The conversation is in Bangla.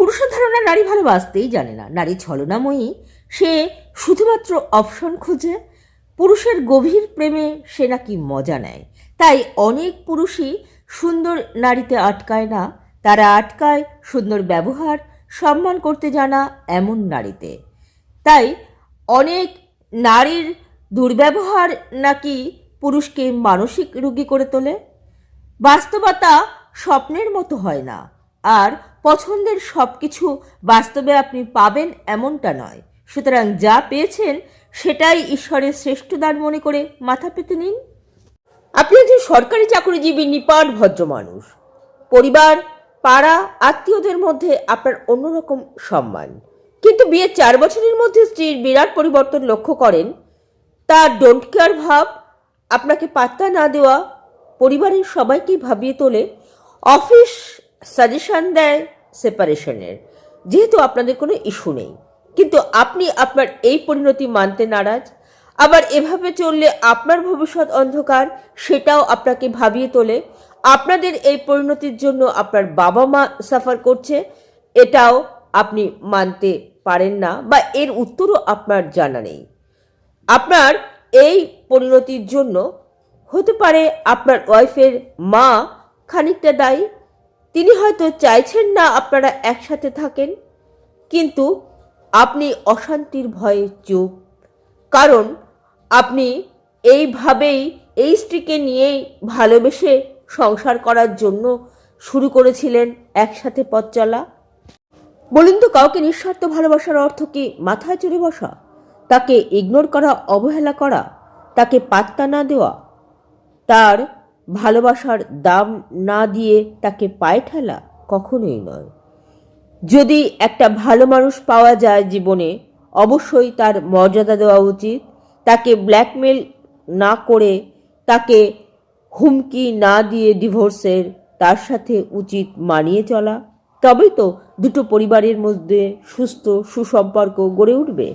পুরুষের ধারণা নারী ভালোবাসতেই জানে না। নারী ছলনাময়ী, সে শুধুমাত্র অপশন খোঁজে। পুরুষের গভীর প্রেমে সে নাকি মজা নেয়। তাই অনেক পুরুষই সুন্দর নারীতে আটকায় না। তারা আটকায় সুন্দর ব্যবহার, সম্মান করতে জানা এমন নারীতে। তাই অনেক নারীর দুর্ব্যবহার নাকি পুরুষকে মানসিক রুগী করে তোলে। বাস্তবতা স্বপ্নের মতো হয় না। আর পছন্দের সব কিছু বাস্তবে আপনি পাবেন এমনটা নয়। সুতরাং যা পেয়েছেন, সেটাই ঈশ্বরের শ্রেষ্ঠ দান মনে করে মাথা পেতে নিন। আপনি একজন সরকারি চাকরিজীবী, নিপাট, ভদ্র মানুষ। পরিবার, পাড়া, আত্মীয়দের মধ্যে আপনার অন্যরকম সম্মান। কিন্তু বিয়ের চার বছরের মধ্যে স্ত্রীর বিরাট পরিবর্তন লক্ষ্য করেন, তার ডোন্ট কেয়ার ভাব, আপনাকে পাত্তা না দেওয়া, পরিবারের সবাইকেই ভাবিয়ে তোলে, অফিস সাজেশন দেয় সেপারেশনের যেহেতু আপনাদের কোনো ইস্যু নেই। কিন্তু আপনি আপনার এই পরিণতি মানতে নারাজ। আবার এভাবে চললে আপনার ভবিষ্যৎ অন্ধকার, সেটাও আপনাকে ভাবিয়ে তোলে। আপনাদের এই পরিণতির জন্য আপনার বাবা মা সাফার করছে। এটাও আপনি মানতে পারেন না বা এর উত্তরও আপনার জানা নেই। আপনার এই পরিণতির জন্য হতে পারে আপনার ওয়াইফের মা খানিকটা দায়ী। তিনি হয়তো চাইছেন না আপনারা একসাথে থাকেন, কিন্তু আপনি অশান্তির ভয়ে চুপ। কারণ আপনি এইভাবেই এই স্ত্রীকে নিয়েই ভালোবেসে সংসার করার জন্য শুরু করেছিলেন একসাথে পথ চলা। বলুন তো, কাউকে নিঃস্বার্থ ভালোবাসার অর্থ কি মাথায় চড়ে বসা? তাকে ইগনোর করা, অবহেলা করা, তাকে পাত্তা না দেওয়া, তার ভালোবাসার দাম না দিয়ে তাকে পায়ে ঠেলা কখনোই নয়। যদি একটা ভালো মানুষ পাওয়া যায় জীবনে, অবশ্যই তার মর্যাদা দেওয়া উচিত। তাকে ব্ল্যাকমেল না করে তাকে হুমকি না দিয়ে ডিভোর্সের তার সাথে উচিত মানিয়ে চলা। তবেই তো দুটো পরিবারের মধ্যে সুস্থ সুসম্পর্ক গড়ে উঠবে।